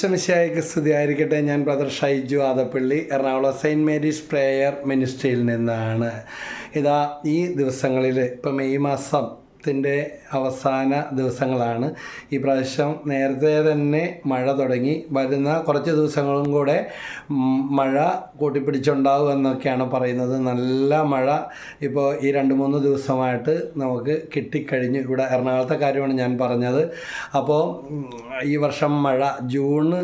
ഈശ്വമിശായിക്ക് സ്തുതിയായിരിക്കട്ടെ. ഞാൻ brother Shaiju Adappally Ernakulam saint Mary's prayer മിനിസ്ട്രിയിൽ നിന്നാണ്. ഇതാ ഈ ദിവസങ്ങളിൽ ഇപ്പം മെയ് മാസത്തിന്റെ അവസാന ദിവസങ്ങളാണ്. ഈ പ്രാവശ്യം നേരത്തെ തന്നെ മഴ തുടങ്ങി. വരുന്ന കുറച്ച് ദിവസങ്ങളും കൂടെ മഴ കൂട്ടിപ്പിടിച്ചുണ്ടാവും എന്നൊക്കെയാണ് പറയുന്നത്. നല്ല മഴ ഇപ്പോൾ ഈ രണ്ട് മൂന്ന് ദിവസമായിട്ട് നമുക്ക് കിട്ടിക്കഴിഞ്ഞു. ഇവിടെ എറണാകുളത്തെ കാര്യമാണ് ഞാൻ പറഞ്ഞത്. അപ്പോൾ ഈ വർഷം മഴ ജൂണ്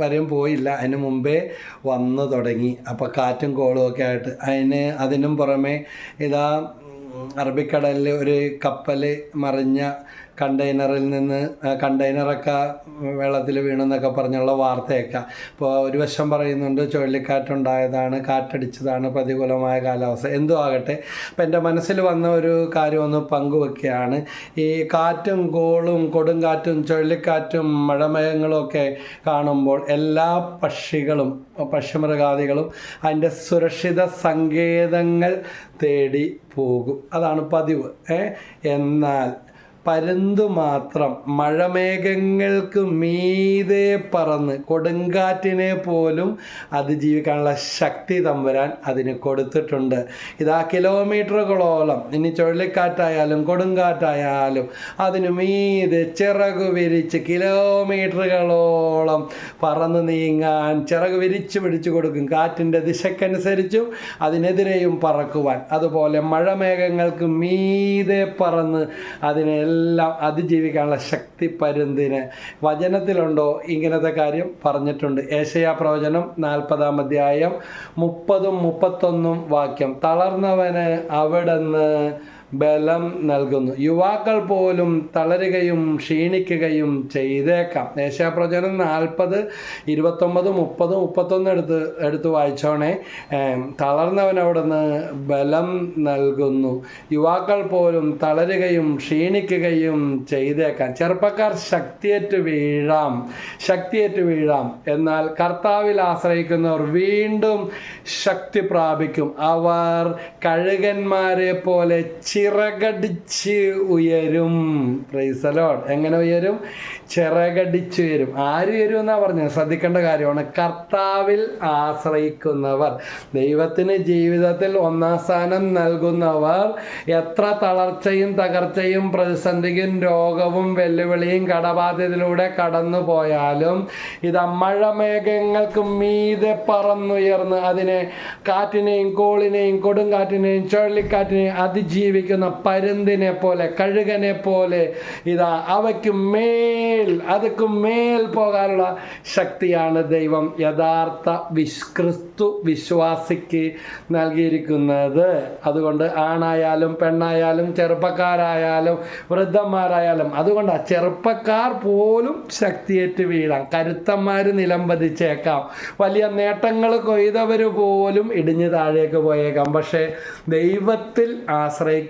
വരെയും പോയില്ല. അതിന് മുമ്പേ വന്നു തുടങ്ങി. അപ്പോൾ കാറ്റും കോളും ഒക്കെ ആയിട്ട്. അതിന് അതിനും പുറമെ ഇതാ അറബിക്കടലിൽ ഒരു കപ്പൽ മറിഞ്ഞ കണ്ടെയ്നറിൽ നിന്ന് കണ്ടെയ്നറൊക്കെ വെള്ളത്തിൽ വീണെന്നൊക്കെ പറഞ്ഞുള്ള വാർത്തയൊക്കെ. ഇപ്പോൾ ഒരു വശം പറയുന്നുണ്ട് ചുഴലിക്കാറ്റുണ്ടായതാണ് കാറ്റടിച്ചതാണ് പ്രതികൂലമായ കാലാവസ്ഥ. എന്തോ ആകട്ടെ അപ്പം എന്റെ മനസ്സിൽ വന്ന ഒരു കാര്യം ഒന്ന് പങ്കുവെക്കുകയാണ്. ഈ കാറ്റും കോളും കൊടുങ്കാറ്റും ചുഴലിക്കാറ്റും മഴമയങ്ങളും ഒക്കെ കാണുമ്പോൾ എല്ലാ പക്ഷികളും പക്ഷിമൃഗാദികളും അതിന്റെ സുരക്ഷിത സങ്കേതങ്ങൾ തേടി പോകും. അതാണ് പതിവ് എന്നാൽ പരുന്തു മാത്രം മഴമേഘങ്ങൾക്ക് മീതെ പറന്ന് കൊടുങ്കാറ്റിനെ പോലും അതിജീവിക്കാനുള്ള ശക്തി തമ്പുരാൻ അതിന് കൊടുത്തിട്ടുണ്ട്. ഇതാ കിലോമീറ്ററുകളോളം ഇനി ചുഴലിക്കാറ്റായാലും കൊടുങ്കാറ്റായാലും അതിന് മീതെ ചിറകു വിരിച്ച് കിലോമീറ്ററുകളോളം പറന്ന് നീങ്ങാൻ ചിറക് വിരിച്ചു പിടിച്ചു കൊടുക്കും. കാറ്റിന്റെ ദിശക്കനുസരിച്ചും അതിനെതിരെയും പറക്കുവാൻ. അതുപോലെ മഴമേഘങ്ങൾക്ക് മീതെ പറന്ന് അതിനെല്ലാം അതിജീവിക്കാനുള്ള ശക്തി പരുന്തിന് വചനത്തിലുണ്ടോ? ഇങ്ങനത്തെ കാര്യം പറഞ്ഞിട്ടുണ്ട്. ഏശയാ പ്രവചനം നാൽപ്പതാം അധ്യായം മുപ്പതും മുപ്പത്തൊന്നും വാക്യം. തളർന്നവന് അവിടുന്ന് ബലം നൽകുന്നു. യുവാക്കൾ പോലും തളരുകയും ക്ഷീണിക്കുകയും ചെയ്തേക്കാം. ദേശാപ്രചനം നാൽപ്പത് ഇരുപത്തൊമ്പത് മുപ്പത് മുപ്പത്തൊന്ന് എടുത്ത് എടുത്തു വായിച്ചോണേ. തളർന്നവൻ അവിടുന്ന് ബലം നൽകുന്നു. യുവാക്കൾ പോലും തളരുകയും ക്ഷീണിക്കുകയും ചെയ്തേക്കാം. ചെറുപ്പക്കാർ ശക്തിയേറ്റ് വീഴാം ശക്തിയേറ്റ് വീഴാം. എന്നാൽ കർത്താവിൽ ആശ്രയിക്കുന്നവർ വീണ്ടും ശക്തി പ്രാപിക്കും. അവർ കഴുകന്മാരെ പോലെ ചിറകടിച്ച് ഉയരും. പ്രൈസലോൺ എങ്ങനെ ഉയരും? ചിറകടിച്ച് ഉയരും. ആര് ഉയരും എന്നാ പറഞ്ഞത്? ശ്രദ്ധിക്കേണ്ട കാര്യമാണ്. കർത്താവിൽ ആശ്രയിക്കുന്നവർ. ദൈവത്തിന് ജീവിതത്തിൽ ഒന്നാം സ്ഥാനം നൽകുന്നവർ എത്ര തളർച്ചയും തകർച്ചയും പ്രതിസന്ധിയും രോഗവും വെല്ലുവിളിയും കടബാധ്യതയിലൂടെ കടന്നു പോയാലും ഇത് മഴമേഘങ്ങൾക്ക് മീതെ പറന്നുയർന്ന് അതിനെ കാറ്റിനെയും കോളിനെയും കൊടുങ്കാറ്റിനെയും ചുഴലിക്കാറ്റിനെയും അതിജീവിക്കുന്ന പരുന്തിനെ പോലെ കഴുകനെ പോലെ ഇതാ അവയ്ക്ക് മേൽ അതക്ക് മേൽ പോകാനുള്ള ശക്തിയാണ് ദൈവം യഥാർത്ഥ വിശ് ക്രിസ്തു വിശ്വാസിക്ക് നൽകിയിരിക്കുന്നത്. അതുകൊണ്ട് ആണായാലും പെണ്ണായാലും ചെറുപ്പക്കാരായാലും വൃദ്ധന്മാരായാലും അതുകൊണ്ട് ആ ചെറുപ്പക്കാർ പോലും ശക്തിയേറ്റ് വീഴാം. കരുത്തന്മാർ നിലംപതിച്ചേക്കാം വലിയ നേട്ടങ്ങൾ കൊയ്തവർ പോലും ഇടിഞ്ഞു താഴേക്ക് പോയേക്കാം. പക്ഷേ ദൈവത്തിൽ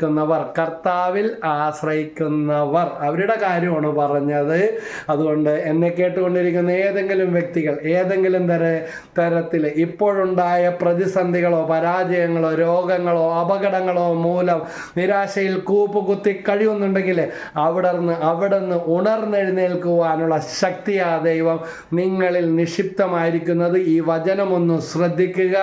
ആശ്രയിക്കുന്നവർ കർത്താവിൽ ആശ്രയിക്കുന്നവർ. അവരുടെ കാര്യമാണ് പറഞ്ഞത്. അതുകൊണ്ട് എന്നെ കേട്ടുകൊണ്ടിരിക്കുന്ന ഏതെങ്കിലും വ്യക്തികൾ ഏതെങ്കിലും തര തരത്തിൽ ഇപ്പോഴുണ്ടായ പ്രതിസന്ധികളോ പരാജയങ്ങളോ രോഗങ്ങളോ അപകടങ്ങളോ മൂലം നിരാശയിൽ കൂപ്പുകുത്തി കഴിയുന്നുണ്ടെങ്കിൽ അവിടെ നിന്ന് അവിടെ നിന്ന് ഉണർന്നെഴുന്നേൽക്കുവാനുള്ള ശക്തിയാ ദൈവം നിങ്ങളിൽ നിക്ഷിപ്തമായിരിക്കുന്നത്. ഈ വചനമൊന്ന് ശ്രദ്ധിക്കുക.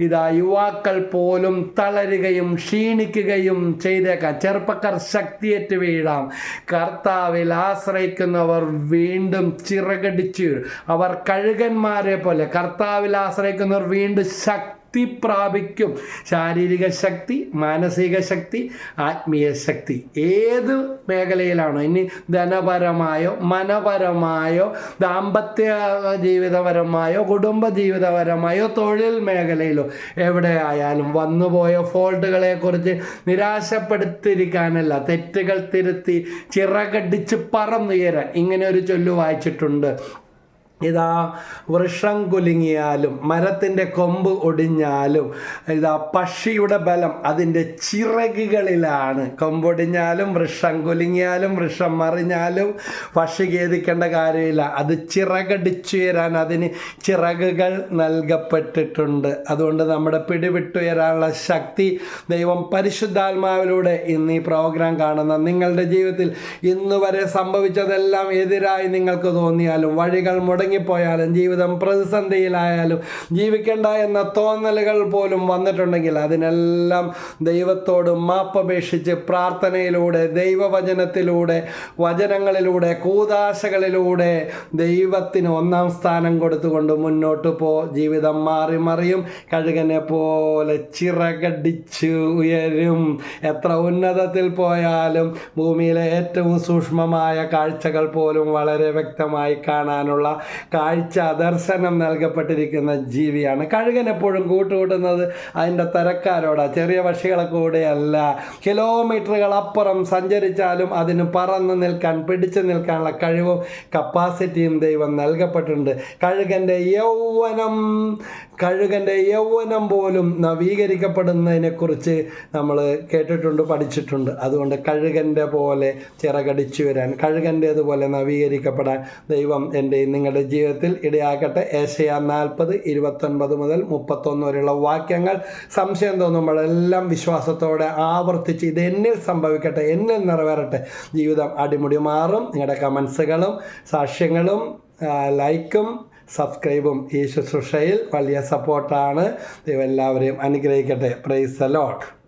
ഇതാ യുവാക്കൾ പോലും തളരുകയും ക്ഷീണിക്കുകയും ചെയ്തേക്കാം. ചെറുപ്പക്കാർ ശക്തിയേറ്റ് വീഴാം. കർത്താവിൽ ആശ്രയിക്കുന്നവർ വീണ്ടും ചിറകടിച്ചു അവർ കഴുകന്മാരെ പോലെ കർത്താവിൽ ആശ്രയിക്കുന്നവർ വീണ്ടും ശക്തി പ്രാപിക്കും ശാരീരിക ശക്തി മാനസിക ശക്തി ആത്മീയ ശക്തി. ഏത് മേഖലയിലാണോ? ഇനി ധനപരമായോ മനപരമായോ ദാമ്പത്യ ജീവിതപരമായോ കുടുംബ ജീവിതപരമായോ തൊഴിൽ മേഖലയിലോ എവിടെ ആയാലും വന്നുപോയ ഫോൾട്ടുകളെക്കുറിച്ച് നിരാശപ്പെടുത്തിയിരിക്കാനല്ല തെറ്റുകൾ തിരുത്തി ചിറകടിച്ച് പറന്നുയരാൻ ഇങ്ങനെ ഒരു ചൊല്ലു വായിച്ചിട്ടുണ്ട്. ഇതാ വൃക്ഷം കുലുങ്ങിയാലും മരത്തിന്റെ കൊമ്പ് ഒടിഞ്ഞാലും ഇതാ പക്ഷിയുടെ ബലം അതിന്റെ ചിറകുകളിലാണ്. കൊമ്പൊടിഞ്ഞാലും വൃക്ഷം കുലുങ്ങിയാലും വൃക്ഷം മറിഞ്ഞാലും പക്ഷി ഖേദിക്കേണ്ട കാര്യമില്ല. അത് ചിറകടിച്ചുയരാൻ അതിന് ചിറകുകൾ നൽകപ്പെട്ടിട്ടുണ്ട്. അതുകൊണ്ട് നമ്മുടെ പിടിവിട്ടുയരാനുള്ള ശക്തി ദൈവം പരിശുദ്ധാത്മാവിലൂടെ ഇന്ന് ഈ പ്രോഗ്രാം കാണുന്ന നിങ്ങളുടെ ജീവിതത്തിൽ ഇന്നുവരെ സംഭവിച്ചതെല്ലാം എതിരായി നിങ്ങൾക്ക് തോന്നിയാലും വഴികൾ മുടങ്ങിപ്പോയാലും ജീവിതം പ്രതിസന്ധിയിലായാലും ജീവിക്കേണ്ട എന്ന തോന്നലുകൾ പോലും വന്നിട്ടുണ്ടെങ്കിൽ അതിനെല്ലാം ദൈവത്തോട് മാപ്പപേക്ഷിച്ച് പ്രാർത്ഥനയിലൂടെ ദൈവവചനത്തിലൂടെ വചനങ്ങളിലൂടെ കൂതാശകളിലൂടെ ദൈവത്തിന് ഒന്നാം സ്ഥാനം കൊടുത്തുകൊണ്ട് മുന്നോട്ട് പോ. ജീവിതം മാറി മറിയും കഴുകനെ പോലെ ചിറകടിച്ച് ഉയരും. എത്ര ഉന്നതത്തിൽ പോയാലും ഭൂമിയിലെ ഏറ്റവും സൂക്ഷ്മമായ കാഴ്ചകൾ പോലും വളരെ വ്യക്തമായി കാണാനുള്ള കാഴ്ച ദർശനം നൽകപ്പെട്ടിരിക്കുന്ന ജീവിയാണ്. കഴുകൻ എപ്പോഴും കൂട്ടുകൂട്ടുന്നത് അതിന്റെ തരക്കാരോടാ. ചെറിയ പക്ഷികളെ കൂടെയല്ല. കിലോമീറ്ററുകൾ അപ്പുറം സഞ്ചരിച്ചാലും അതിന് പറന്ന് നിൽക്കാൻ പിടിച്ചു നിൽക്കാനുള്ള കഴിവും കപ്പാസിറ്റിയും ദൈവം നൽകപ്പെട്ടിട്ടുണ്ട്. കഴുകന്റെ യൗവനം കഴുകന്റെ യൗവനം പോലും നവീകരിക്കപ്പെടുന്നതിനെക്കുറിച്ച് നമ്മൾ കേട്ടിട്ടുണ്ട് പഠിച്ചിട്ടുണ്ട്. അതുകൊണ്ട് കഴുകന്റെ പോലെ ചിറകടിച്ചു വരാൻ കഴുകന്റേതുപോലെ നവീകരിക്കപ്പെടാൻ ദൈവം എന്റെ നിങ്ങളുടെ ജീവിതത്തിൽ ഇടയാക്കട്ടെ. ഏഷ്യ നാൽപ്പത് ഇരുപത്തൊൻപത് മുതൽ മുപ്പത്തൊന്ന് വരെയുള്ള വാക്യങ്ങൾ. സംശയം തോന്നുമ്പോഴെല്ലാം വിശ്വാസത്തോടെ ആവർത്തിച്ച് ഇത് എന്നിൽ സംഭവിക്കട്ടെ എന്നിൽ നിറവേറട്ടെ. ജീവിതം അടിമുടി മാറും. നിങ്ങളുടെ കമൻസുകളും സാക്ഷ്യങ്ങളും ലൈക്കും സബ്സ്ക്രൈബും ഈ ശുശ്രൂഷയിൽ വലിയ സപ്പോർട്ടാണ്. ദൈവം എല്ലാവരെയും അനുഗ്രഹിക്കട്ടെ. പ്രൈസ് ലോട്ട്